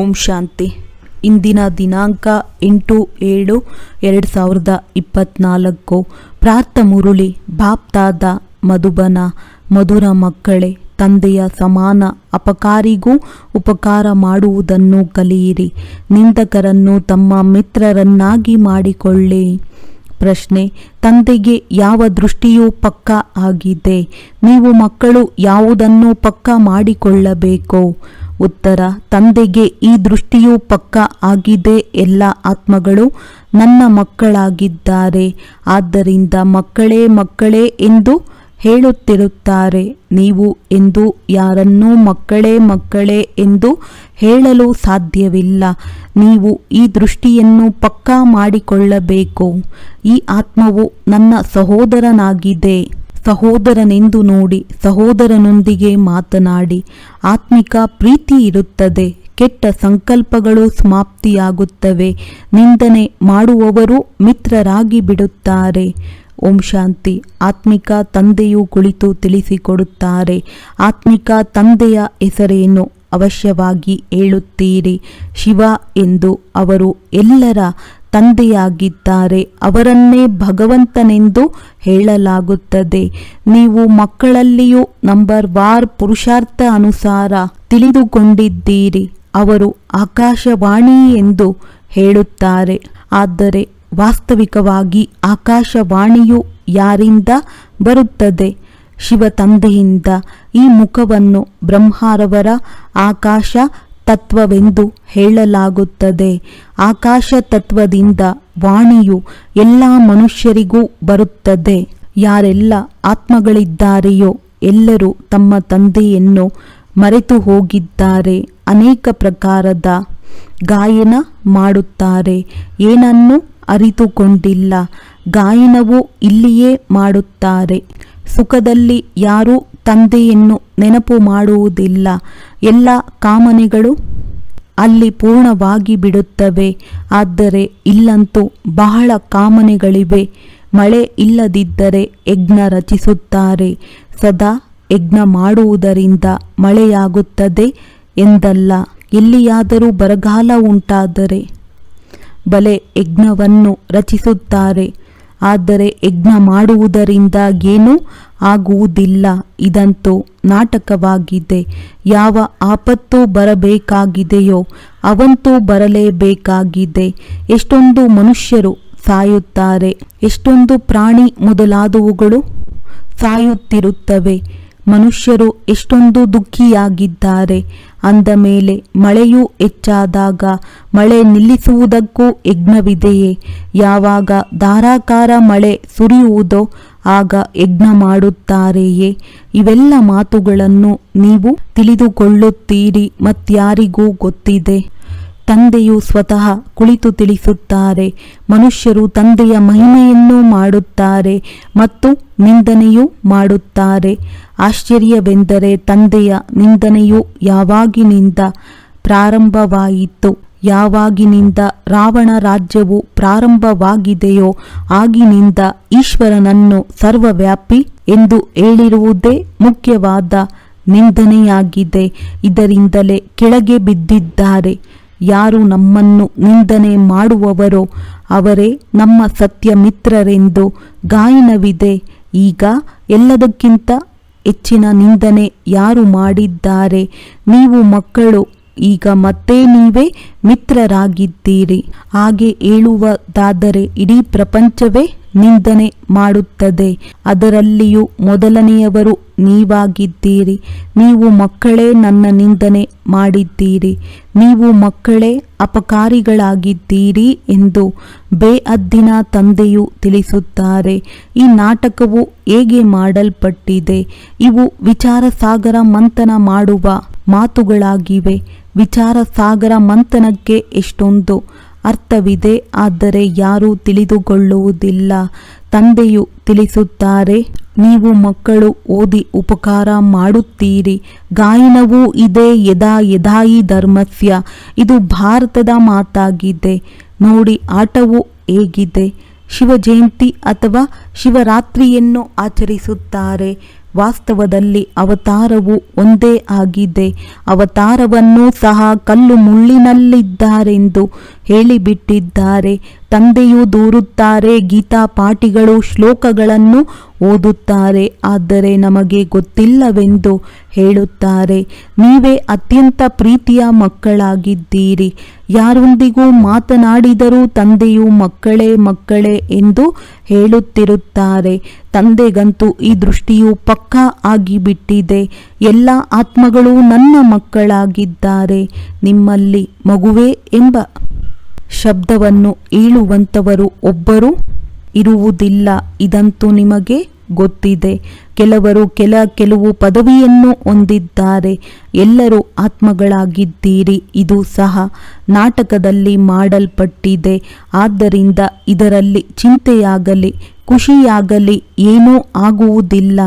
ಓಂ ಶಾಂತಿ. ಇಂದಿನ ದಿನಾಂಕ ಎಂಟು ಏಳು ಎರಡು ಸಾವಿರದ ಇಪ್ಪತ್ತ್ನಾಲ್ಕು ಪ್ರಾರ್ಥ ಮುರುಳಿ, ಬಾಪ್ತಾದ ಮಧುಬನ, ಮಧುರ ಮಕ್ಕಳೇ, ತಂದೆಯ ಸಮಾನ ಅಪಕಾರಿಗೂ ಉಪಕಾರ ಮಾಡುವುದನ್ನು ಕಲಿಯಿರಿ. ನಿಂದಕರನ್ನು ತಮ್ಮ ಮಿತ್ರರನ್ನಾಗಿ ಮಾಡಿಕೊಳ್ಳಿ. ಪ್ರಶ್ನೆ, ತಂದೆಗೆ ಯಾವ ದೃಷ್ಟಿಯೂ ಪಕ್ಕಾ ಆಗಿದೆ, ನೀವು ಮಕ್ಕಳು ಯಾವುದನ್ನು ಪಕ್ಕಾ ಮಾಡಿಕೊಳ್ಳಬೇಕು? ಉತ್ತರ, ತಂದೆಗೆ ಈ ದೃಷ್ಟಿಯೂ ಪಕ್ಕಾ ಆಗಿದೆ ಎಲ್ಲ ಆತ್ಮಗಳು ನನ್ನ ಮಕ್ಕಳಾಗಿದ್ದಾರೆ, ಆದ್ದರಿಂದ ಮಕ್ಕಳೇ ಮಕ್ಕಳೇ ಎಂದು ಹೇಳುತ್ತಿರುತ್ತಾರೆ. ನೀವು ಎಂದು ಯಾರನ್ನೂ ಮಕ್ಕಳೇ ಮಕ್ಕಳೇ ಎಂದು ಹೇಳಲು ಸಾಧ್ಯವಿಲ್ಲ. ನೀವು ಈ ದೃಷ್ಟಿಯನ್ನು ಪಕ್ಕಾ ಮಾಡಿಕೊಳ್ಳಬೇಕು. ಈ ಆತ್ಮವು ನನ್ನ ಸಹೋದರನಾಗಿದೆ. ಸಹೋದರನೆಂದು ನೋಡಿ, ಸಹೋದರನೊಂದಿಗೆ ಮಾತನಾಡಿ. ಆತ್ಮಿಕ ಪ್ರೀತಿ ಇರುತ್ತದೆ. ಕೆಟ್ಟ ಸಂಕಲ್ಪಗಳು ಸಮಾಪ್ತಿಯಾಗುತ್ತವೆ. ನಿಂದನೆ ಮಾಡುವವರು ಮಿತ್ರರಾಗಿ ಬಿಡುತ್ತಾರೆ. ಓಂ ಶಾಂತಿ. ಆತ್ಮಿಕ ತಂದೆಯು ಕುಳಿತು ತಿಳಿಸಿಕೊಡುತ್ತಾರೆ. ಆತ್ಮಿಕ ತಂದೆಯ ಹೆಸರೇನು ಅವಶ್ಯವಾಗಿ ಹೇಳುತ್ತೀರಿ. ಶಿವ ಎಂದು ಅವರು ಎಲ್ಲರ ತಂದೆಯಾಗಿದ್ದಾರೆ. ಅವರನ್ನೇ ಭಗವಂತನೆಂದು ಹೇಳಲಾಗುತ್ತದೆ. ನೀವು ಮಕ್ಕಳಲ್ಲಿಯೂ ನಂಬರ್ ವಾರ್ ಪುರುಷಾರ್ಥ ಅನುಸಾರ ತಿಳಿದುಕೊಂಡಿದ್ದೀರಿ. ಅವರು ಆಕಾಶವಾಣಿ ಎಂದು ಹೇಳುತ್ತಾರೆ. ಆದರೆ ವಾಸ್ತವಿಕವಾಗಿ ಆಕಾಶವಾಣಿಯು ಯಾರಿಂದ ಬರುತ್ತದೆ? ಶಿವ ತಂದೆಯಿಂದ ಈ ಮುಖವನ್ನು ಬ್ರಹ್ಮಾರವರ ಆಕಾಶ ತತ್ವವೆಂದು ಹೇಳಲಾಗುತ್ತದೆ. ಆಕಾಶ ತತ್ವದಿಂದ ವಾಣಿಯು ಎಲ್ಲ ಮನುಷ್ಯರಿಗೂ ಬರುತ್ತದೆ. ಯಾರೆಲ್ಲ ಆತ್ಮಗಳಿದ್ದಾರೆಯೋ ಎಲ್ಲರೂ ತಮ್ಮ ತಂದೆಯನ್ನು ಮರೆತು ಹೋಗಿದ್ದಾರೆ. ಅನೇಕ ಪ್ರಕಾರದ ಗಾಯನ ಮಾಡುತ್ತಾರೆ. ಏನನ್ನು? ಅರಿತುಕೊಂಡಿಲ್ಲ. ಗಾಯನವು ಇಲ್ಲಿಯೇ ಮಾಡುತ್ತಾರೆ. ಸುಖದಲ್ಲಿ ಯಾರೂ ತಂದೆಯನ್ನು ನೆನಪು ಮಾಡುವುದಿಲ್ಲ. ಎಲ್ಲ ಕಾಮನೆಗಳು ಅಲ್ಲಿ ಪೂರ್ಣವಾಗಿ ಬಿಡುತ್ತವೆ. ಆದರೆ ಇಲ್ಲಂತೂ ಬಹಳ ಕಾಮನೆಗಳಿವೆ. ಮಳೆ ಇಲ್ಲದಿದ್ದರೆ ಯಜ್ಞ ರಚಿಸುತ್ತಾರೆ. ಸದಾ ಯಜ್ಞ ಮಾಡುವುದರಿಂದ ಮಳೆಯಾಗುತ್ತದೆ ಎಂದಲ್ಲ. ಎಲ್ಲಿಯಾದರೂ ಬರಗಾಲ ಉಂಟಾದರೆ ಬಲೆ ಯಜ್ಞವನ್ನು ರಚಿಸುತ್ತಾರೆ. ಆದರೆ ಯಜ್ಞ ಮಾಡುವುದರಿಂದ ಏನೂ ಆಗುವುದಿಲ್ಲ. ಇದಂತೂ ನಾಟಕವಾಗಿದೆ. ಯಾವ ಆಪತ್ತು ಬರಬೇಕಾಗಿದೆಯೋ ಅವಂತೂ ಬರಲೇಬೇಕಾಗಿದೆ. ಎಷ್ಟೊಂದು ಮನುಷ್ಯರು ಸಾಯುತ್ತಾರೆ. ಎಷ್ಟೊಂದು ಪ್ರಾಣಿ ಮೊದಲಾದವುಗಳು ಸಾಯುತ್ತಿರುತ್ತವೆ. ಮನುಷ್ಯರು ಎಷ್ಟೊಂದು ದುಃಖಿಯಾಗಿದ್ದಾರೆ. ಅಂದ ಮೇಲೆ ಮಳೆಯೂ ಹೆಚ್ಚಾದಾಗ ಮಳೆ ನಿಲ್ಲಿಸುವುದಕ್ಕೂ ಯಜ್ಞವಿದೆಯೇ? ಯಾವಾಗ ಧಾರಾಕಾರ ಮಳೆ ಸುರಿಯುವುದೋ ಆಗ ಯಜ್ಞ ಮಾಡುತ್ತಾರೆಯೇ? ಇವೆಲ್ಲ ಮಾತುಗಳನ್ನು ನೀವು ತಿಳಿದುಕೊಳ್ಳುತ್ತೀರಿ ಮತ್ಯಾರಿಗೂ ಗೊತ್ತಿದೆ. ತಂದೆಯು ಸ್ವತಃ ಕುಳಿತು ತಿಳಿಸುತ್ತಾರೆ. ಮನುಷ್ಯರು ತಂದೆಯ ಮಹಿಮೆಯನ್ನು ಮಾಡುತ್ತಾರೆ ಮತ್ತು ನಿಂದನೆಯೂ ಮಾಡುತ್ತಾರೆ. ಆಶ್ಚರ್ಯವೆಂದರೆ ತಂದೆಯ ನಿಂದನೆಯು ಯಾವಾಗಿನಿಂದ ಪ್ರಾರಂಭವಾಯಿತು? ಯಾವಾಗಿನಿಂದ ರಾವಣ ರಾಜ್ಯವು ಪ್ರಾರಂಭವಾಗಿದೆಯೋ ಆಗಿನಿಂದ ಈಶ್ವರನನ್ನು ಸರ್ವವ್ಯಾಪಿ ಎಂದು ಹೇಳಿರುವುದೇ ಮುಖ್ಯವಾದ ನಿಂದನೆಯಾಗಿದೆ. ಇದರಿಂದಲೇ ಕೆಳಗೆ ಬಿದ್ದಿದ್ದಾರೆ. ಯಾರು ನಮ್ಮನ್ನು ನಿಂದನೆ ಮಾಡುವವರೋ ಅವರೇ ನಮ್ಮ ಸತ್ಯ ಮಿತ್ರರೆಂದು ಗಾಯನವಿದೆ. ಈಗ ಎಲ್ಲದಕ್ಕಿಂತ ಹೆಚ್ಚಿನ ನಿಂದನೆ ಯಾರು ಮಾಡಿದ್ದಾರೆ? ನೀವು ಮಕ್ಕಳು, ಈಗ ಮತ್ತೆ ನೀವೇ ಮಿತ್ರರಾಗಿದ್ದೀರಿ. ಹಾಗೆ ಹೇಳುವುದಾದರೆ ಇಡೀ ಪ್ರಪಂಚವೇ ನಿಂದನೆ ಮಾಡುತ್ತದೆ. ಅದರಲ್ಲಿಯೂ ಮೊದಲನೆಯವರು ನೀವಾಗಿದ್ದೀರಿ. ನೀವು ಮಕ್ಕಳೇ ನನ್ನ ನಿಂದನೆ ಮಾಡಿದ್ದೀರಿ. ನೀವು ಮಕ್ಕಳೇ ಅಪಕಾರಿಗಳಾಗಿದ್ದೀರಿ ಎಂದು ಬೇಅದ್ದಿನ ತಂದೆಯು ತಿಳಿಸುತ್ತಾರೆ. ಈ ನಾಟಕವು ಹೇಗೆ ಮಾಡಲ್ಪಟ್ಟಿದೆ? ಇವು ವಿಚಾರ ಸಾಗರ ಮಂಥನ ಮಾಡುವ ಮಾತುಗಳಾಗಿವೆ. ವಿಚಾರ ಸಾಗರ ಮಂಥನಕ್ಕೆ ಎಷ್ಟೊಂದು ಅರ್ಥವಿದೆ, ಆದರೆ ಯಾರೂ ತಿಳಿದುಕೊಳ್ಳುವುದಿಲ್ಲ. ತಂದೆಯು ತಿಳಿಸುತ್ತಾರೆ ನೀವು ಮಕ್ಕಳು ಓದಿ ಉಪಕಾರ ಮಾಡುತ್ತೀರಿ. ಗಾಯನವೂ ಇದೆ ಯದಾ ಯದಾಯಿ ಧರ್ಮಸ್ಯ. ಇದು ಭಾರತದ ಮಾತಾಗಿದೆ. ನೋಡಿ ಆಟವು ಹೇಗಿದೆ. ಶಿವ ಜಯಂತಿ ಅಥವಾ ಶಿವರಾತ್ರಿಯನ್ನು ಆಚರಿಸುತ್ತಾರೆ. ವಾಸ್ತವದಲ್ಲಿ ಅವತಾರವು ಒಂದೇ ಆಗಿದೆ. ಅವತಾರವನ್ನು ಸಹ ಕಲ್ಲು ಮುಳ್ಳಿನಲ್ಲಿದ್ದಾರೆಂದು ಹೇಳಿಬಿಟ್ಟಿದ್ದಾರೆ. ತಂದೆಯು ದೂರುತ್ತಾರೆ, ಗೀತಾ ಪಾಠಿಗಳು ಶ್ಲೋಕಗಳನ್ನು ಓದುತ್ತಾರೆ. ಆದರೆ ನಮಗೆ ಗೊತ್ತಿಲ್ಲವೆಂದು ಹೇಳುತ್ತಾರೆ. ನೀವೇ ಅತ್ಯಂತ ಪ್ರೀತಿಯ ಮಕ್ಕಳಾಗಿದ್ದೀರಿ. ಯಾರೊಂದಿಗೂ ಮಾತನಾಡಿದರೂ ತಂದೆಯು ಮಕ್ಕಳೇ ಮಕ್ಕಳೇ ಎಂದು ಹೇಳುತ್ತಿರುತ್ತಾರೆ. ತಂದೆಗಂತೂ ಈ ದೃಷ್ಟಿಯು ಪಕ್ಕಾ ಆಗಿಬಿಟ್ಟಿದೆ. ಎಲ್ಲ ಆತ್ಮಗಳು ನನ್ನ ಮಕ್ಕಳಾಗಿದ್ದಾರೆ. ನಿಮ್ಮಲ್ಲಿ ಮಗುವೇ ಎಂಬ ಶಬ್ದವನ್ನು ಏಳುವಂಥವರು ಒಬ್ಬರು ಇರುವುದಿಲ್ಲ. ಇದಂತೂ ನಿಮಗೆ ಗೊತ್ತಿದೆ. ಕೆಲವರು ಕೆಲ ಕೆಲವು ಪದವಿಯನ್ನು ಹೊಂದಿದ್ದಾರೆ. ಎಲ್ಲರೂ ಆತ್ಮಗಳಾಗಿದ್ದೀರಿ. ಇದು ಸಹ ನಾಟಕದಲ್ಲಿ ಮಾಡಲ್ಪಟ್ಟಿದೆ. ಆದ್ದರಿಂದ ಇದರಲ್ಲಿ ಚಿಂತೆಯಾಗಲಿ, ಖುಷಿಯಾಗಲಿ ಏನೂ ಆಗುವುದಿಲ್ಲ.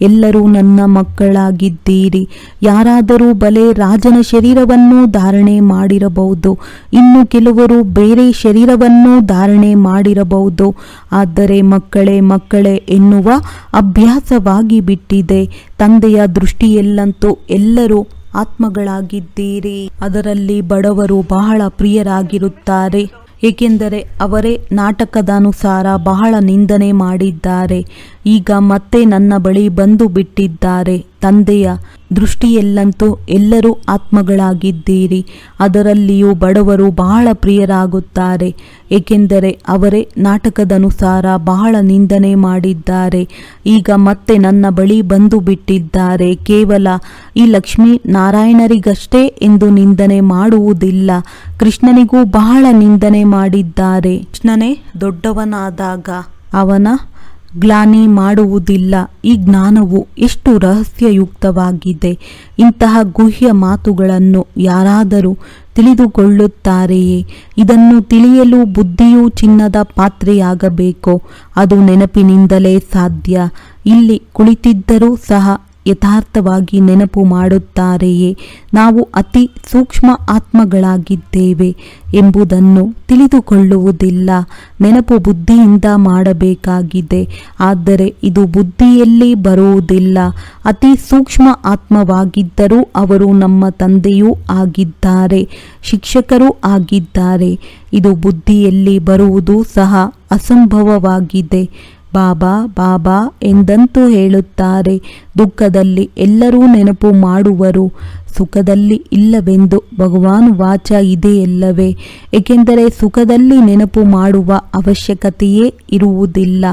ಎಲ್ಲರೂ ನನ್ನ ಮಕ್ಕಳಾಗಿದ್ದೀರಿ. ಯಾರಾದರೂ ಬಲೆ ರಾಜನ ಶರೀರವನ್ನು ಧಾರಣೆ ಮಾಡಿರಬಹುದು. ಇನ್ನು ಕೆಲವರು ಬೇರೆ ಶರೀರವನ್ನು ಧಾರಣೆ ಮಾಡಿರಬಹುದು. ಆದರೆ ಮಕ್ಕಳೇ ಮಕ್ಕಳೇ ಎನ್ನುವ ಅಭ್ಯಾಸವಾಗಿ ಬಿಟ್ಟಿದೆ. ತಂದೆಯ ದೃಷ್ಟಿಯಲ್ಲಂತೂ ಎಲ್ಲರೂ ಆತ್ಮಗಳಾಗಿದ್ದೀರಿ. ಅದರಲ್ಲಿ ಬಡವರು ಬಹಳ ಪ್ರಿಯರಾಗಿರುತ್ತಾರೆ. ಏಕೆಂದರೆ ಅವರೇ ನಾಟಕದಾನುಸಾರ ಬಹಳ ನಿಂದನೆ ಮಾಡಿದ್ದಾರೆ. ಈಗ ಮತ್ತೆ ನನ್ನ ಬಳಿ ಬಂದು ಬಿಟ್ಟಿದ್ದಾರೆ. ತಂದೆಯ ದೃಷ್ಟಿಯಲ್ಲಂತೂ ಎಲ್ಲರೂ ಆತ್ಮಗಳಾಗಿದ್ದೀರಿ. ಅದರಲ್ಲಿಯೂ ಬಡವರು ಬಹಳ ಪ್ರಿಯರಾಗುತ್ತಾರೆ. ಏಕೆಂದರೆ ಅವರೇ ನಾಟಕದನುಸಾರ ಬಹಳ ನಿಂದನೆ ಮಾಡಿದ್ದಾರೆ. ಈಗ ಮತ್ತೆ ನನ್ನ ಬಳಿ ಬಂದು ಬಿಟ್ಟಿದ್ದಾರೆ. ಕೇವಲ ಈ ಲಕ್ಷ್ಮೀ ನಾರಾಯಣರಿಗಷ್ಟೇ ಎಂದು ನಿಂದನೆ ಮಾಡುವುದಿಲ್ಲ. ಕೃಷ್ಣನಿಗೂ ಬಹಳ ನಿಂದನೆ ಮಾಡಿದ್ದಾರೆ. ಕೃಷ್ಣನೇ ದೊಡ್ಡವನಾದಾಗ ಅವನ ಗ್ಲಾನಿ ಮಾಡುವುದಿಲ್ಲ. ಈ ಜ್ಞಾನವು ಎಷ್ಟು ರಹಸ್ಯಯುಕ್ತವಾಗಿದೆ. ಇಂತಹ ಗುಹ್ಯ ಮಾತುಗಳನ್ನು ಯಾರಾದರೂ ತಿಳಿದುಕೊಳ್ಳುತ್ತಾರೆಯೇ? ಇದನ್ನು ತಿಳಿಯಲು ಬುದ್ಧಿಯು ಚಿನ್ನದ ಪಾತ್ರೆಯಾಗಬೇಕು? ಅದು ನೆನಪಿನಿಂದಲೇ ಸಾಧ್ಯ. ಇಲ್ಲಿ ಕುಳಿತಿದ್ದರೂ ಸಹ ಯಥಾರ್ಥವಾಗಿ ನೆನಪು ಮಾಡುತ್ತಾರೆಯೇ? ನಾವು ಅತಿ ಸೂಕ್ಷ್ಮ ಆತ್ಮಗಳಾಗಿದ್ದೇವೆ ಎಂಬುದನ್ನು ತಿಳಿದುಕೊಳ್ಳುವುದಿಲ್ಲ. ನೆನಪು ಬುದ್ಧಿಯಿಂದ ಮಾಡಬೇಕಾಗಿದೆ. ಆದರೆ ಇದು ಬುದ್ಧಿಯಲ್ಲಿ ಬರುವುದಿಲ್ಲ. ಅತಿ ಸೂಕ್ಷ್ಮ ಆತ್ಮವಾಗಿದ್ದರೂ ಅವರು ನಮ್ಮ ತಂದೆಯೂ ಆಗಿದ್ದಾರೆ, ಶಿಕ್ಷಕರೂ ಆಗಿದ್ದಾರೆ. ಇದು ಬುದ್ಧಿಯಲ್ಲಿ ಬರುವುದು ಸಹ ಅಸಂಭವವಾಗಿದೆ. ಬಾಬಾ ಬಾಬಾ ಎಂದಂತೂ ಹೇಳುತ್ತಾರೆ, ದುಃಖದಲ್ಲಿ ಎಲ್ಲರೂ ನೆನಪು ಮಾಡುವರು, ಸುಖದಲ್ಲಿ ಇಲ್ಲವೆಂದು ಭಗವಾನ್ ವಾಚ ಇದೆಯಲ್ಲವೇ ಏಕೆಂದರೆ ಸುಖದಲ್ಲಿ ನೆನಪು ಮಾಡುವ ಅವಶ್ಯಕತೆಯೇ ಇರುವುದಿಲ್ಲ.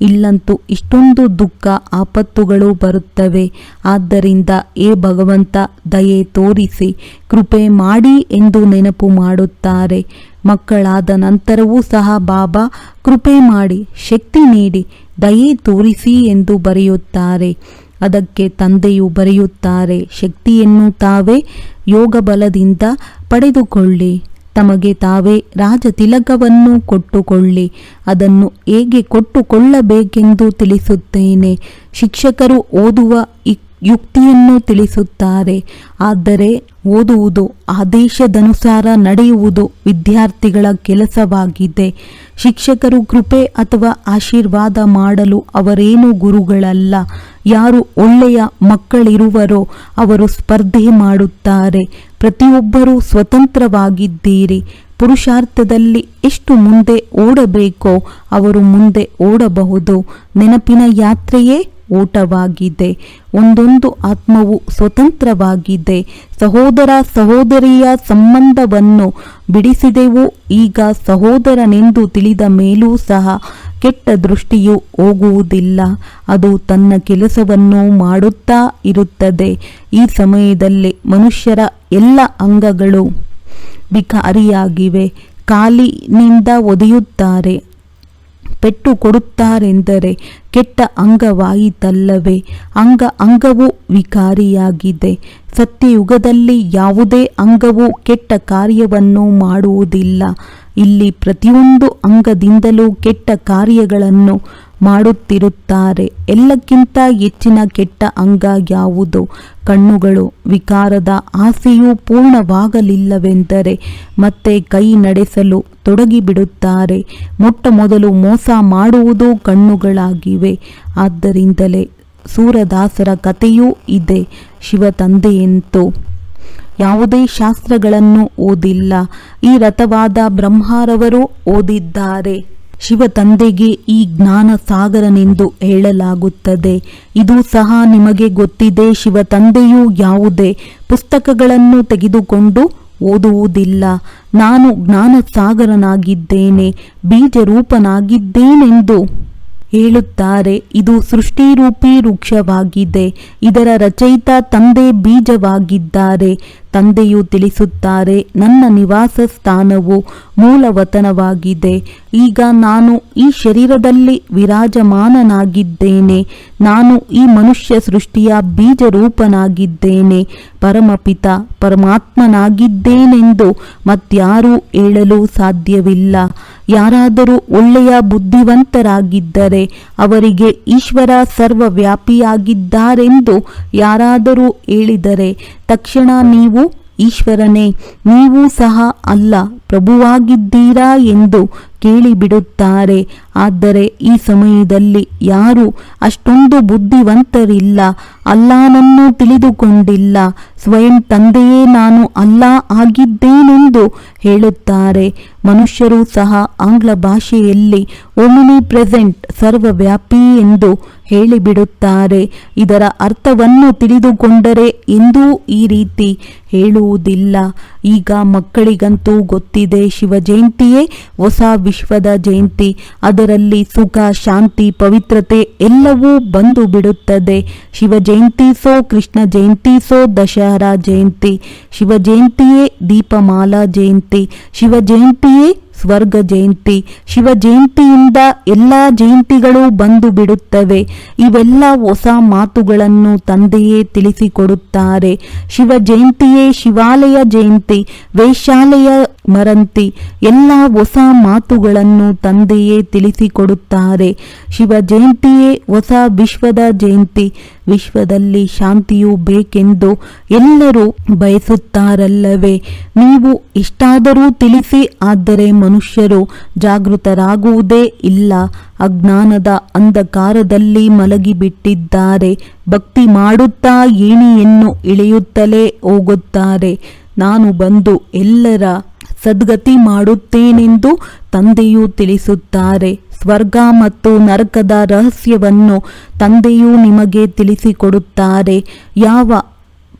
ಇಲ್ಲಂತೂ ಇಷ್ಟೊಂದು ದುಃಖ, ಆಪತ್ತುಗಳು ಬರುತ್ತವೆ. ಆದ್ದರಿಂದ ಏ ಭಗವಂತ, ದಯೆ ತೋರಿಸಿ, ಕೃಪೆ ಮಾಡಿ ಎಂದು ನೆನಪು ಮಾಡುತ್ತಾರೆ. ಮಕ್ಕಳಾದ ನಂತರವೂ ಸಹ ಬಾಬಾ ಕೃಪೆ ಮಾಡಿ ಶಕ್ತಿ ನೀಡಿ ದಯೆ ತೋರಿಸಿ ಎಂದು ಬರೆಯುತ್ತಾರೆ. ಅದಕ್ಕೆ ತಂದೆಯು ಬರೆಯುತ್ತಾರೆ, ಶಕ್ತಿಯನ್ನು ತಾವೇ ಯೋಗ ಬಲದಿಂದ ಪಡೆದುಕೊಳ್ಳಿ. ತಮಗೆ ತಾವೇ ರಾಜತಿಲಕವನ್ನು ಕೊಟ್ಟುಕೊಳ್ಳಿ. ಅದನ್ನು ಹೇಗೆ ಕೊಟ್ಟುಕೊಳ್ಳಬೇಕೆಂದು ತಿಳಿಸುತ್ತೇನೆ. ಶಿಕ್ಷಕರು ಓದುವ ಇ- ಯುಕ್ತಿಯನ್ನು ತಿಳಿಸುತ್ತಾರೆ. ಆದರೆ ಓದುವುದು ಆದೇಶದನುಸಾರ ನಡೆಯುವುದು ವಿದ್ಯಾರ್ಥಿಗಳ ಕೆಲಸವಾಗಿದೆ. ಶಿಕ್ಷಕರು ಕೃಪೆ ಅಥವಾ ಆಶೀರ್ವಾದ ಮಾಡಲು ಅವರೇನು ಗುರುಗಳಲ್ಲ. ಯಾರು ಒಳ್ಳೆಯ ಮಕ್ಕಳಿರುವರೋ ಅವರು ಸ್ಪರ್ಧೆ ಮಾಡುತ್ತಾರೆ. ಪ್ರತಿಯೊಬ್ಬರೂ ಸ್ವತಂತ್ರವಾಗಿದ್ದೀರಿ. ಪುರುಷಾರ್ಥದಲ್ಲಿ ಎಷ್ಟು ಮುಂದೆ ಓಡಬೇಕೋ ಅವರು ಮುಂದೆ ಓಡಬಹುದು. ನೆನಪಿನ ಯಾತ್ರೆಯೇ ಓಟವಾಗಿದೆ ಒಂದೊಂದು ಆತ್ಮವು ಸ್ವತಂತ್ರವಾಗಿದೆ. ಸಹೋದರ ಸಹೋದರಿಯ ಸಂಬಂಧವನ್ನು ಬಿಡಿಸಿದೆವು. ಈಗ ಸಹೋದರನೆಂದು ತಿಳಿದ ಮೇಲೂ ಸಹ ಕೆಟ್ಟ ದೃಷ್ಟಿಯು ಹೋಗುವುದಿಲ್ಲ. ಅದು ತನ್ನ ಕೆಲಸವನ್ನು ಮಾಡುತ್ತಾ ಇರುತ್ತದೆ. ಈ ಸಮಯದಲ್ಲಿ ಮನುಷ್ಯರ ಎಲ್ಲ ಅಂಗಗಳು ವಿಕಾರಿಯಾಗಿವೆ ಕಾಲಿನಿಂದ ಒದೆಯುತ್ತಾರೆ. ಪೆಟ್ಟು ಕೊಡುತ್ತಾರೆಂದರೆ ಕೆಟ್ಟ ಅಂಗವಾಯಿತಲ್ಲವೇ? ಅಂಗ ಅಂಗವು ವಿಕಾರಿಯಾಗಿದೆ. ಸತ್ಯಯುಗದಲ್ಲಿ ಯಾವುದೇ ಅಂಗವು ಕೆಟ್ಟ ಕಾರ್ಯವನ್ನು ಮಾಡುವುದಿಲ್ಲ. ಇಲ್ಲಿ ಪ್ರತಿಯೊಂದು ಅಂಗದಿಂದಲೂ ಕೆಟ್ಟ ಕಾರ್ಯಗಳನ್ನು ಮಾಡುತ್ತಿರುತ್ತಾರೆ. ಎಲ್ಲಕ್ಕಿಂತ ಹೆಚ್ಚಿನ ಕೆಟ್ಟ ಅಂಗ ಯಾವುದು? ಕಣ್ಣುಗಳು ವಿಕಾರದ ಆಸೆಯು ಪೂರ್ಣವಾಗಲಿಲ್ಲವೆಂದರೆ ಮತ್ತೆ ಕೈ ನಡೆಸಲು ತೊಡಗಿಬಿಡುತ್ತಾರೆ. ಮೊಟ್ಟ ಮೊದಲು ಮೋಸ ಮಾಡುವುದು ಕಣ್ಣುಗಳಾಗಿವೆ. ಆದ್ದರಿಂದಲೇ ಸೂರದಾಸರ ಕಥೆಯೂ ಇದೆ. ಶಿವ ತಂದೆಯಂತೂ ಯಾವುದೇ ಶಾಸ್ತ್ರಗಳನ್ನು ಓದಿಲ್ಲ. ಈ ರಥವಾದ ಬ್ರಹ್ಮಾರವರು ಓದಿದ್ದಾರೆ. ಶಿವ ತಂದೆಗೆ ಈ ಜ್ಞಾನ ಸಾಗರನೆಂದು ಹೇಳಲಾಗುತ್ತದೆ. ಇದು ಸಹ ನಿಮಗೆ ಗೊತ್ತಿದೆ ಶಿವ ತಂದೆಯು ಯಾವುದೇ ಪುಸ್ತಕಗಳನ್ನು ತೆಗೆದುಕೊಂಡು ಓದುವುದಿಲ್ಲ. ನಾನು ಜ್ಞಾನ ಸಾಗರನಾಗಿದ್ದೇನೆ ಬೀಜರೂಪನಾಗಿದ್ದೇನೆಂದು ಹೇಳುತ್ತಾರೆ, ಇದು ಸೃಷ್ಟಿರೂಪಿ ವೃಕ್ಷವಾಗಿದೆ, ಇದರ ರಚಯಿತ ತಂದೆ ಬೀಜವಾಗಿದ್ದಾರೆ. ತಂದೆಯು ತಿಳಿಸುತ್ತಾರೆ, ನನ್ನ ನಿವಾಸ ಸ್ಥಾನವು ಮೂಲವತನವಾಗಿದೆ, ಈಗ ನಾನು ಈ ಶರೀರದಲ್ಲಿ ವಿರಾಜಮಾನನಾಗಿದ್ದೇನೆ, ನಾನು ಈ ಮನುಷ್ಯ ಸೃಷ್ಟಿಯ ಬೀಜರೂಪನಾಗಿದ್ದೇನೆ ಪರಮಪಿತ ಪರಮಾತ್ಮನಾಗಿದ್ದೇನೆಂದು ಮತ್ಯಾರೂ ಹೇಳಲು ಸಾಧ್ಯವಿಲ್ಲ. ಯಾರಾದರೂ ಒಳ್ಳೆಯ ಬುದ್ಧಿವಂತರಾಗಿದ್ದರೆ ಅವರಿಗೆ ಈಶ್ವರ ಸರ್ವವ್ಯಾಪಿಯಾಗಿದ್ದಾರೆಂದು ಯಾರಾದರೂ ಹೇಳಿದರೆ ತಕ್ಷಣ ನೀವು ಈಶ್ವರನೇ, ನೀವು ಸಹ ಅಲ್ಲ, ಪ್ರಭುವಾಗಿದ್ದೀರಾ ಎಂದು ಕೇಳಿಬಿಡುತ್ತಾರೆ. ಆದರೆ ಈ ಸಮಯದಲ್ಲಿ ಯಾರು ಅಷ್ಟೊಂದು ಬುದ್ಧಿವಂತರಿಲ್ಲ. ಅಲ್ಲಾನನ್ನು ತಿಳಿದುಕೊಂಡಿಲ್ಲ. ಸ್ವಯಂ ತಂದೆಯೇ ನಾನು ಅಲ್ಲ ಆಗಿದ್ದೇನೆಂದು ಹೇಳುತ್ತಾರೆ. ಮನುಷ್ಯರು ಸಹ ಆಂಗ್ಲ ಭಾಷೆಯಲ್ಲಿ ಒಮಿನಿ ಪ್ರೆಸೆಂಟ್ ಸರ್ವವ್ಯಾಪಿ ಎಂದು ಹೇಳಿಬಿಡುತ್ತಾರೆ. ಇದರ ಅರ್ಥವನ್ನು ತಿಳಿದುಕೊಂಡರೆ ಎಂದೂ ಈ ರೀತಿ ಹೇಳುವುದಿಲ್ಲ. ಈಗ ಮಕ್ಕಳಿಗಂತೂ ಗೊತ್ತಿದೆ ಶಿವ ಜಯಂತಿಯೇ ಹೊಸ ವಿಶ್ವದ ಜಯಂತಿ. ಅದರಲ್ಲಿ ಸುಖ, ಶಾಂತಿ, ಪವಿತ್ರತೆ ಎಲ್ಲವೂ ಬಂದು ಬಿಡುತ್ತದೆ. ಶಿವ ಜಯಂತಿ ಸೋ, ಕೃಷ್ಣ ಜಯಂತಿ ಸೋ, ದಶಹರಾ ಜಯಂತಿ. ಶಿವ ಜಯಂತಿಯೇ ದೀಪಮಾಲಾ ಜಯಂತಿ. ಶಿವ ಜಯಂತಿಯೇ ಸ್ವರ್ಗ ಜಯಂತಿ. ಶಿವ ಜಯಂತಿಯಿಂದ ಎಲ್ಲ ಜಯಂತಿಗಳು ಬಂದು ಬಿಡುತ್ತವೆ. ಇವೆಲ್ಲ ಹೊಸ ಮಾತುಗಳನ್ನು ತಂದೆಯೇ ತಿಳಿಸಿಕೊಡುತ್ತಾರೆ. ಶಿವ ಜಯಂತಿಯೇ ಶಿವಾಲಯ ಜಯಂತಿ. ವೇಶ್ಯಾಲಯ ಮರಂತಿ ಎಲ್ಲ ಹೊಸ ಮಾತುಗಳನ್ನು ತಂದೆಯೇ ತಿಳಿಸಿಕೊಡುತ್ತಾರೆ. ಶಿವ ಜಯಂತಿಯೇ ಹೊಸ ವಿಶ್ವದ ಜಯಂತಿ. ವಿಶ್ವದಲ್ಲಿ ಶಾಂತಿಯು ಬೇಕೆಂದು ಎಲ್ಲರೂ ಬಯಸುತ್ತಾರಲ್ಲವೇ? ನೀವು ಇಷ್ಟಾದರೂ ತಿಳಿಸಿ, ಆದರೆ ಮನುಷ್ಯರು ಜಾಗೃತರಾಗುವುದೇ ಇಲ್ಲ. ಅಜ್ಞಾನದ ಅಂಧಕಾರದಲ್ಲಿ ಮಲಗಿಬಿಟ್ಟಿದ್ದಾರೆ. ಭಕ್ತಿ ಮಾಡುತ್ತಾ ಏಣಿಯನ್ನು ಇಳಿಯುತ್ತಲೇ ಹೋಗುತ್ತಾರೆ. ನಾನು ಬಂದು ಎಲ್ಲರ ಸದ್ಗತಿ ಮಾಡುತ್ತೇನೆಂದು ತಂದೆಯು ತಿಳಿಸುತ್ತಾರೆ. ಸ್ವರ್ಗ ಮತ್ತು ನರಕದ ರಹಸ್ಯವನ್ನು ತಂದೆಯು ನಿಮಗೆ ತಿಳಿಸಿಕೊಡುತ್ತಾರೆ. ಯಾವ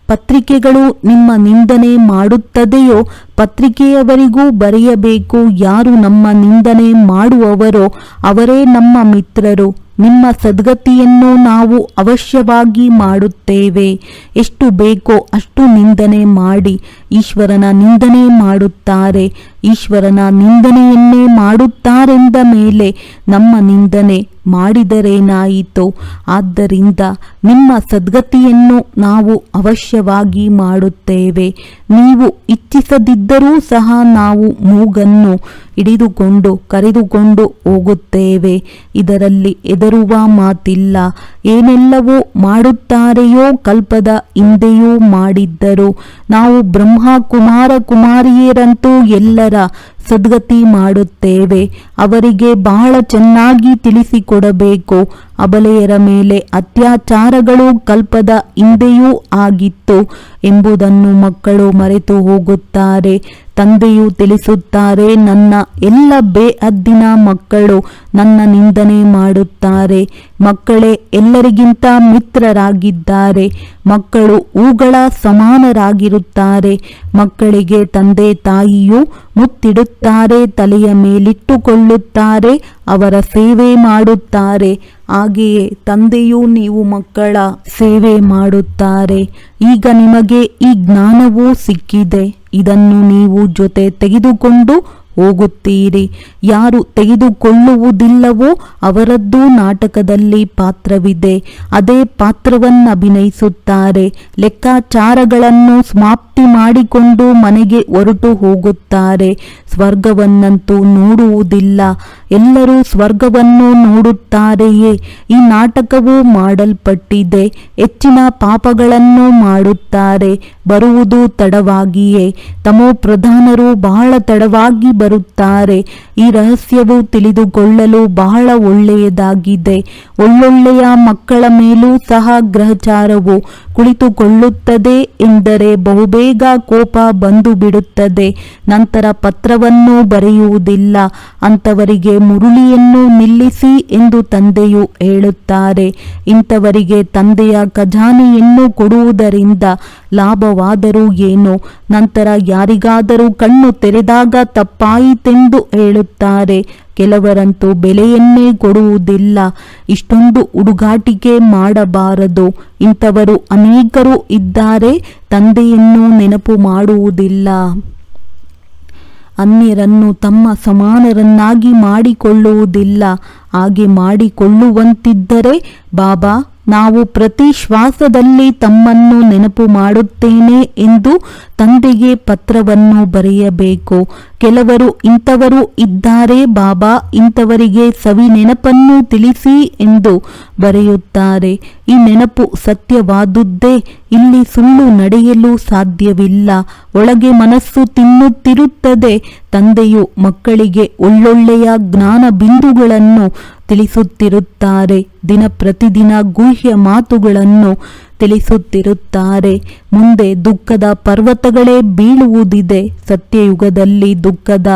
ಪತ್ರಿಕೆಗಳು ನಿಮ್ಮ ನಿಂದನೆ ಮಾಡುತ್ತದೆಯೋ ಪತ್ರಿಕೆಯವರಿಗೂ ಬರೆಯಬೇಕು. ಯಾರು ನಮ್ಮ ನಿಂದನೆ ಮಾಡುವವರೋ ಅವರೇ ನಮ್ಮ ಮಿತ್ರರು. ನಿಮ್ಮ ಸದ್ಗತಿಯನ್ನು ನಾವು ಅವಶ್ಯವಾಗಿ ಮಾಡುತ್ತೇವೆ. ಎಷ್ಟು ಬೇಕೋ ಅಷ್ಟು ನಿಂದನೆ ಮಾಡಿ. ಈಶ್ವರನ ನಿಂದನೆ ಮಾಡುತ್ತಾರೆ. ಈಶ್ವರನ ನಿಂದನೆಯನ್ನೇ ಮಾಡುತ್ತಾರೆಂದ ಮೇಲೆ ನಮ್ಮ ನಿಂದನೆ ಮಾಡಿದರೇನಾಯಿತು? ಆದ್ದರಿಂದ ನಿಮ್ಮ ಸದ್ಗತಿಯನ್ನು ನಾವು ಅವಶ್ಯವಾಗಿ ಮಾಡುತ್ತೇವೆ. ನೀವು ಇಚ್ಛಿಸದಿದ್ದರೂ ಸಹ ನಾವು ಮೂಗನ್ನು ಹಿಡಿದುಕೊಂಡು ಕರೆದುಕೊಂಡು ಹೋಗುತ್ತೇವೆ. ಇದರಲ್ಲಿ ಎದರುವ ಮಾತಿಲ್ಲ. ಏನೆಲ್ಲವೂ ಮಾಡುತ್ತಾರೆಯೋ ಕಲ್ಪದ ಹಿಂದೆಯೂ ಮಾಡಿದ್ದರು. ನಾವು ಬ್ರಹ್ಮ ಕುಮಾರ ಕುಮಾರಿಯರಂತೂ ಎಲ್ಲರ ಸದ್ಗತಿ ಮಾಡುತ್ತೇವೆ. ಅವರಿಗೆ ಬಹಳ ಚೆನ್ನಾಗಿ ತಿಳಿಸಿಕೊಡಬೇಕು. ಅಬಲೆಯರ ಮೇಲೆ ಅತ್ಯಾಚಾರಗಳು ಕಲ್ಪದ ಹಿಂದೆಯೂ ಆಗಿತ್ತು ಎಂಬುದನ್ನು ಮಕ್ಕಳು ಮರೆತು ಹೋಗುತ್ತಾರೆ. ತಂದೆಯು ತಿಳಿಸುತ್ತಾರೆ, ನನ್ನ ಎಲ್ಲ ಬೇಅದ್ದಿನ ಮಕ್ಕಳು ನನ್ನ ನಿಂದನೆ ಮಾಡುತ್ತಾರೆ. ಮಕ್ಕಳೇ, ಎಲ್ಲರಿಗಿಂತ ಮಿತ್ರರಾಗಿದ್ದಾರೆ. ಮಕ್ಕಳು ಹೂಗಳ ಸಮಾನರಾಗಿರುತ್ತಾರೆ. ಮಕ್ಕಳಿಗೆ ತಂದೆ ತಾಯಿಯು ಮುತ್ತಿಡುತ್ತಾರೆ, ತಲೆಯ ಮೇಲಿಟ್ಟುಕೊಳ್ಳುತ್ತಾರೆ, ಅವರ ಸೇವೆ ಮಾಡುತ್ತಾರೆ. ಹಾಗೆಯೇ ತಂದೆಯೂ ನೀವು ಮಕ್ಕಳ ಸೇವೆ ಮಾಡುತ್ತಾರೆ. ಈಗ ನಿಮಗೆ ಈ ಜ್ಞಾನವೂ ಸಿಕ್ಕಿದೆ. ಇದನ್ನು ನೀವು ಜೊತೆ ತೆಗೆದುಕೊಂಡು ಹೋಗುತ್ತೀರಿ. ಯಾರು ತೆಗೆದುಕೊಳ್ಳುವುದಿಲ್ಲವೋ ಅವರದ್ದು ನಾಟಕದಲ್ಲಿ ಪಾತ್ರವಿದೆ. ಅದೇ ಪಾತ್ರವನ್ನು ಅಭಿನಯಿಸುತ್ತಾರೆ. ಲೆಕ್ಕಾಚಾರಗಳನ್ನು ಸಮಾಪ್ತಿ ಮಾಡಿಕೊಂಡು ಮನೆಗೆ ಹೊರಟು ಹೋಗುತ್ತಾರೆ. ಸ್ವರ್ಗವನ್ನಂತೂ ನೋಡುವುದಿಲ್ಲ. ಎಲ್ಲರೂ ಸ್ವರ್ಗವನ್ನು ನೋಡುತ್ತಾರೆಯೇ? ಈ ನಾಟಕವು ಮಾಡಲ್ಪಟ್ಟಿದೆ. ಹೆಚ್ಚಿನ ಪಾಪಗಳನ್ನು ಮಾಡುತ್ತಾರೆ. ಬರುವುದು ತಡವಾಗಿಯೇ. ತಮೋ ಪ್ರಧಾನರು ಬಹಳ ತಡವಾಗಿ ಬರುತ್ತಾರೆ. ಈ ರಹಸ್ಯವು ತಿಳಿದುಕೊಳ್ಳಲು ಬಹಳ ಒಳ್ಳೆಯದಾಗಿದೆ. ಒಳ್ಳೊಳ್ಳೆಯ ಮಕ್ಕಳ ಮೇಲೂ ಸಹ ಗ್ರಹಚಾರವು ಕುಳಿತುಕೊಳ್ಳುತ್ತದೆ ಎಂದರೆ ಬಹುಬೇಗ ಕೋಪ ಬಂದು ಬಿಡುತ್ತದೆ ನಂತರ ಪತ್ರವನ್ನು ಬರೆಯುವುದಿಲ್ಲ. ಅಂಥವರಿಗೆ ಮುರುಳಿಯನ್ನು ನಿಲ್ಲಿಸಿ ಎಂದು ತಂದೆಯು ಹೇಳುತ್ತಾರೆ. ಇಂಥವರಿಗೆ ತಂದೆಯ ಖಜಾನೆಯನ್ನು ಕೊಡುವುದರಿಂದ ಲಾಭವಾದರೂ ಏನು? ನಂತರ ಯಾರಿಗಾದರೂ ಕಣ್ಣು ತೆರೆದಾಗ ತಪ್ಪಾಯಿತೆಂದು ಹೇಳುತ್ತಾರೆ. ಕೆಲವರಂತೂ ಬೆಲೆಯನ್ನೇ ಕೊಡುವುದಿಲ್ಲ. ಇಷ್ಟೊಂದು ಹುಡುಗಾಟಿಕೆ ಮಾಡಬಾರದು. ಇಂಥವರು ಅನೇಕರು ಇದ್ದಾರೆ. ತಂದೆಯನ್ನು ನೆನಪು ಮಾಡುವುದಿಲ್ಲ. ಅನ್ಯರನ್ನು ತಮ್ಮ ಸಮಾನರನ್ನಾಗಿ ಮಾಡಿಕೊಳ್ಳುವುದಿಲ್ಲ. ಹಾಗೆ ಮಾಡಿಕೊಳ್ಳುವಂತಿದ್ದರೆ, ಬಾಬಾ, ನಾವು ಪ್ರತಿ ಶ್ವಾಸದಲ್ಲಿ ತಮ್ಮನ್ನು ನೆನಪು ಮಾಡುತ್ತೇನೆ ಎಂದು ತಂದೆಗೆ ಪತ್ರವನ್ನು ಬರೆಯಬೇಕು. ಕೆಲವರು ಇಂಥವರು ಇದ್ದಾರೆ, ಬಾಬಾ, ಇಂಥವರಿಗೆ ಸವಿ ನೆನಪನ್ನು ತಿಳಿಸಿ ಎಂದು ಬರೆಯುತ್ತಾರೆ. ಈ ನೆನಪು ಸತ್ಯವಾದುದ್ದೇ, ಇಲ್ಲಿ ಸುಳ್ಳು ನಡೆಯಲು ಸಾಧ್ಯವಿಲ್ಲ. ಒಳಗೆ ಮನಸ್ಸು ತಿನ್ನುತ್ತಿರುತ್ತದೆ, ತಂದೆಯು ಮಕ್ಕಳಿಗೆ ಒಳ್ಳೊಳ್ಳೆಯ ಜ್ಞಾನ ಬಿಂದುಗಳನ್ನು ತಿಳಿಸುತ್ತಿರುತ್ತಾರೆ. ದಿನ ಪ್ರತಿದಿನ ಗುಹ್ಯ ಮಾತುಗಳನ್ನು ತಿಳಿಸುತ್ತಿರುತ್ತಾರೆ. ಮುಂದೆ ದುಃಖದ ಪರ್ವತಗಳೇ ಬೀಳುವುದಿದೆ. ಸತ್ಯಯುಗದಲ್ಲಿ ದುಃಖದ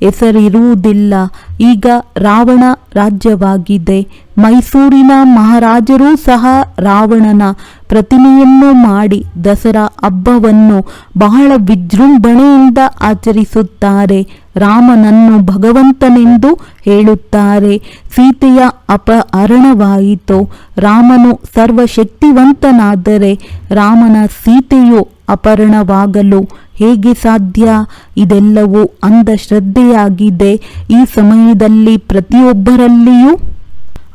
ಹೆಸರಿರುವುದಿಲ್ಲ. ಈಗ ರಾವಣ ರಾಜ್ಯವಾಗಿದೆ. ಮೈಸೂರಿನ ಮಹಾರಾಜರೂ ಸಹ ರಾವಣನ ಪ್ರತಿಮೆಯನ್ನು ಮಾಡಿ ದಸರಾ ಹಬ್ಬವನ್ನು ಬಹಳ ವಿಜೃಂಭಣೆಯಿಂದ ಆಚರಿಸುತ್ತಾರೆ. ರಾಮನನ್ನು ಭಗವಂತನೆಂದು ಹೇಳುತ್ತಾರೆ. ಸೀತೆಯ ಅಪಹರಣವಾಯಿತು. ರಾಮನು ಸರ್ವಶಕ್ತಿವಂತನಾದರೆ ರಾಮನ ಸೀತೆಯು ಅಪಹರಣವಾಗಲು ಹೇಗೆ ಸಾಧ್ಯ? ಇದೆಲ್ಲವೂ ಅಂಧಶ್ರದ್ಧೆಯಾಗಿದೆ. ಈ ಸಮಯದಲ್ಲಿ ಪ್ರತಿಯೊಬ್ಬರಲ್ಲಿಯೂ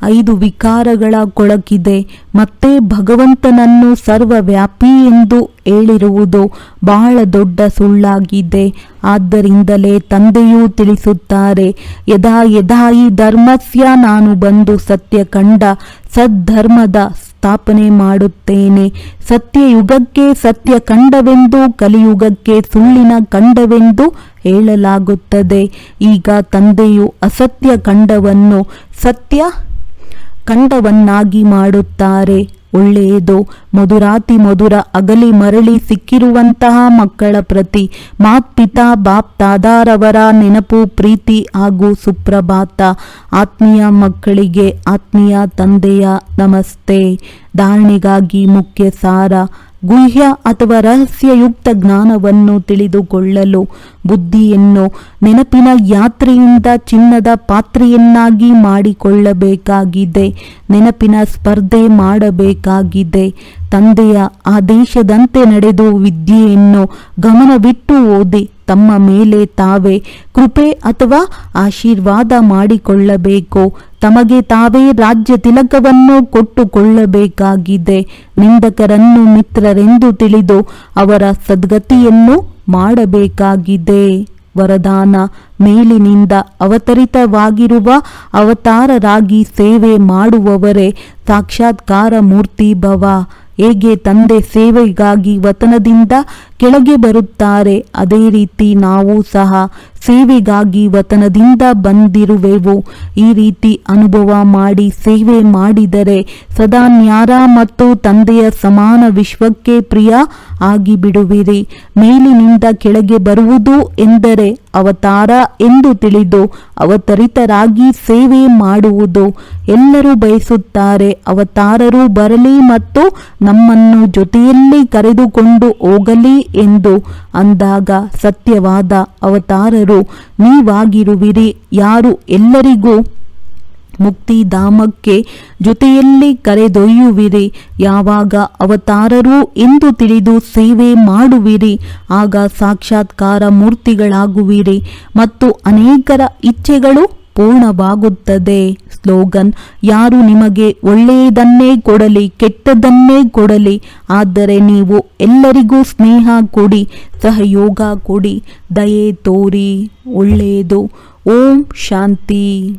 ಐದು ವಿಕಾರಗಳ ಕೊಳಕಿದೆ. ಮತ್ತೆ ಭಗವಂತನನ್ನು ಸರ್ವವ್ಯಾಪಿ ಎಂದು ಹೇಳಿರುವುದು ಬಹಳ ದೊಡ್ಡ ಸುಳ್ಳಾಗಿದೆ. ಆದ್ದರಿಂದಲೇ ತಂದೆಯೂ ತಿಳಿಸುತ್ತಾರೆ, ಯದಾ ಯದಾಯಿ ಧರ್ಮಸ್ಯ ನಾನು ಬಂದು ಸತ್ಯ ಕಂಡ ಸದ್ಧರ್ಮದ ಸ್ಥಾಪನೆ ಮಾಡುತ್ತೇನೆ. ಸತ್ಯಯುಗಕ್ಕೆ ಸತ್ಯ ಕಂಡವೆಂದು, ಕಲಿಯುಗಕ್ಕೆ ಸುಳ್ಳಿನ ಕಂಡವೆಂದು ಹೇಳಲಾಗುತ್ತದೆ. ಈಗ ತಂದೆಯು ಅಸತ್ಯ ಕಂಡವನ್ನು ಸತ್ಯ ಕಂಡವನ್ನಾಗಿ ಮಾಡುತ್ತಾರೆ. ಒಳ್ಳೆಯದು, ಮಧುರಾತಿ ಮಧುರ ಅಗಲಿ ಮರಳಿ ಸಿಕ್ಕಿರುವಂತಹ ಮಕ್ಕಳ ಪ್ರತಿ. ಮಾತ್ಪಿತಾ ಬಾಪ್ ತಾದಾರವರ ನೆನಪು ಪ್ರೀತಿ ಹಾಗೂ ಸುಪ್ರಭಾತ. ಆತ್ಮೀಯ ಮಕ್ಕಳಿಗೆ ಆತ್ಮೀಯ ತಂದೆಯ ನಮಸ್ತೆ. ಧಾರಣೆಗಾಗಿ ಮುಖ್ಯ ಸಾರ. ಗುಹ್ಯ ಅಥವಾ ರಹಸ್ಯಯುಕ್ತ ಜ್ಞಾನವನ್ನು ತಿಳಿದುಕೊಳ್ಳಲು ಬುದ್ಧಿಯನ್ನು ನೆನಪಿನ ಯಾತ್ರೆಯಿಂದ ಚಿನ್ನದ ಪಾತ್ರೆಯನ್ನಾಗಿ ಮಾಡಿಕೊಳ್ಳಬೇಕಾಗಿದೆ. ನೆನಪಿನ ಸ್ಪರ್ಧೆ ಮಾಡಬೇಕಾಗಿದೆ. ತಂದೆಯ ಆದೇಶದಂತೆ ನಡೆದು ವಿದ್ಯೆಯನ್ನು ಗಮನವಿಟ್ಟು ಓದಿ ತಮ್ಮ ಮೇಲೆ ತಾವೇ ಕೃಪೆ ಅಥವಾ ಆಶೀರ್ವಾದ ಮಾಡಿಕೊಳ್ಳಬೇಕು. ತಮಗೆ ತಾವೇ ರಾಜ್ಯ ತಿಲಕವನ್ನು ಕೊಟ್ಟುಕೊಳ್ಳಬೇಕಾಗಿದೆ. ನಿಂದಕರನ್ನು ಮಿತ್ರರೆಂದು ತಿಳಿದು ಅವರ ಸದ್ಗತಿಯನ್ನು ಮಾಡಬೇಕಾಗಿದೆ. ವರದಾನ ಮೇಲಿನಿಂದ ಅವತರಿತವಾಗಿರುವ ಅವತಾರರಾಗಿ ಸೇವೆ ಮಾಡುವವರೇ ಸಾಕ್ಷಾತ್ಕಾರ ಮೂರ್ತಿ ಭವ. ಹೇಗೆ ತಂದೆ ಸೇವೆಗಾಗಿ ವತನದಿಂದ ಕೆಳಗೆ ಬರುತ್ತಾರೆ. ಅದೇ ರೀತಿ ನಾವು ಸಹ ಸೇವೆಗಾಗಿ ವತನದಿಂದ ಬಂದಿರುವೆವು. ಈ ರೀತಿ ಅನುಭವ ಮಾಡಿ ಸೇವೆ ಮಾಡಿದರೆ ಸದಾ ನ್ಯಾರ ಮತ್ತು ತಂದೆಯ ಸಮಾನ ವಿಶ್ವಕ್ಕೆ ಪ್ರಿಯ ಆಗಿಬಿಡುವಿರಿ. ಮೇಲಿನಿಂದ ಕೆಳಗೆ ಬರುವುದು ಎಂದರೆ ಅವತಾರ ಎಂದು ತಿಳಿದು ಅವತರಿತರಾಗಿ ಸೇವೆ ಮಾಡುವುದು. ಎಲ್ಲರೂ ಬಯಸುತ್ತಾರೆ ಅವತಾರರು ಬರಲಿ ಮತ್ತು ನಮ್ಮನ್ನು ಜೊತೆಯಲ್ಲಿ ಕರೆದುಕೊಂಡು ಹೋಗಲಿ ಎಂದು ಅಂದಾಗ ಸತ್ಯವಾದ ಅವತಾರರು, ನೀವಾಗಿರುವಿರಿ. ಯಾರು ಎಲ್ಲರಿಗೂ ಮುಕ್ತಿಧಾಮಕ್ಕೆ ಜೊತೆಯಲ್ಲಿ ಕರೆದೊಯ್ಯುವಿರಿ. ಯಾವಾಗ ಅವತಾರರು ಎಂದು ತಿಳಿದು ಸೇವೆ ಮಾಡುವಿರಿ, ಆಗ ಸಾಕ್ಷಾತ್ಕಾರ ಮೂರ್ತಿಗಳಾಗುವಿರಿ ಮತ್ತು ಅನೇಕರ ಇಚ್ಛೆಗಳು ಪೂರ್ಣವಾಗುತ್ತದೆ. ಸ್ಲೋಗನ್, ಯಾರು ನಿಮಗೆ ಒಳ್ಳೆಯದನ್ನೇ ಕೊಡಲಿ, ಕೆಟ್ಟದನ್ನೇ ಕೊಡಲಿ, ಆದರೆ ನೀವು ಎಲ್ಲರಿಗೂ ಸ್ನೇಹ ಕೊಡಿ, ಸಹಯೋಗ ಕೊಡಿ, ದಯೆ ತೋರಿ, ಒಳ್ಳೆಯದು. ಓಂ ಶಾಂತಿ.